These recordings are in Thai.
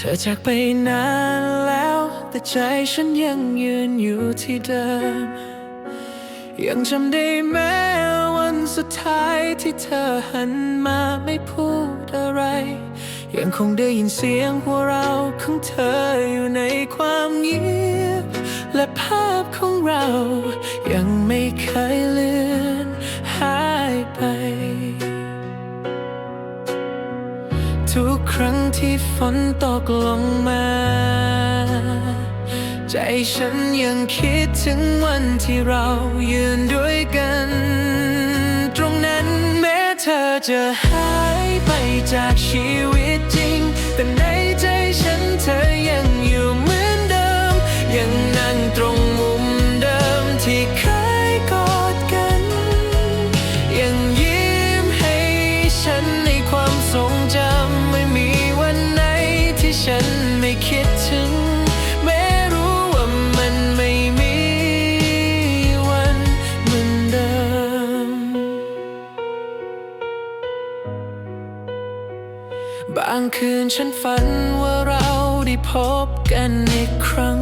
เธอจากไปนานแล้ว แต่ใจฉันยังยืนอยู่ที่เดิม ยังจำได้แม้วันสุดท้ายที่เธอหันมาไม่พูดอะไร ยังคงได้ยินเสียงหัวเราะของเธออยู่ในความเงียบ และภาพของเรายัง ที่ฝนตกลงมา ใจฉันยังคิดถึงวันที่เรายืนด้วยกัน ตรงนั้นแม้เธอจะหายไปจากชีวิต คืนฉันฝันว่าเราได้พบกันอีกครั้ง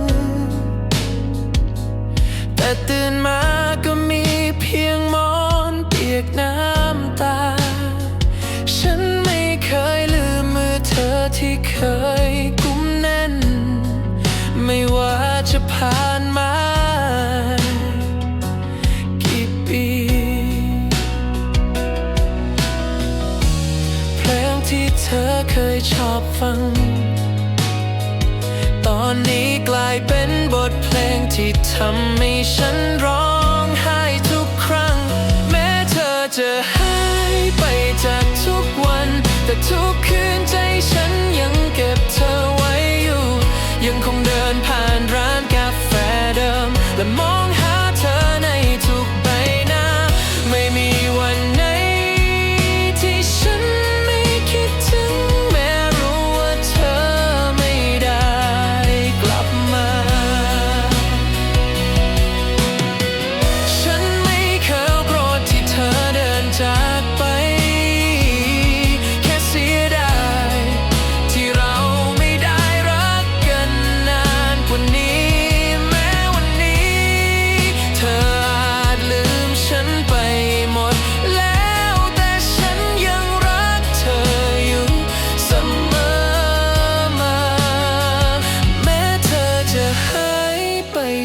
แต่ตื่นมาก็มีเพียงหมอนเปียกน้ำ ธอเคยชอบฟัง ตอนนี้กลายเป็นบทเพลงที่ทำให้ฉันร้องไห้ทุกครั้ง แม้เธอจะหายไปจากทุกวันแต่ทุกคืน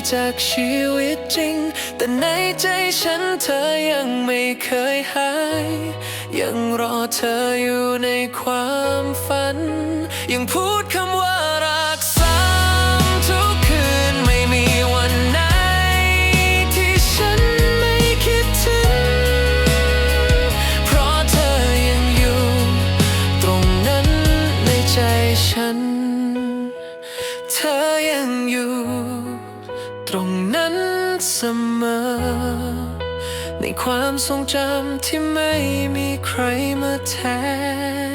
จากชีวิตจริง แต่ในใจฉันเธอยังไม่เคยหาย ยังรอเธออยู่ในความฝัน ยังพูดคำว่ารักซ้ำทุกคืนไม่มีวันไหน ที่ฉันไม่คิดถึง เพราะเธอยังอยู่ ตรงนั้นในใจฉัน เธอยังอยู่ ตรงนั้นเสมอ ในความทรงจำที่ไม่มีใครมาแทน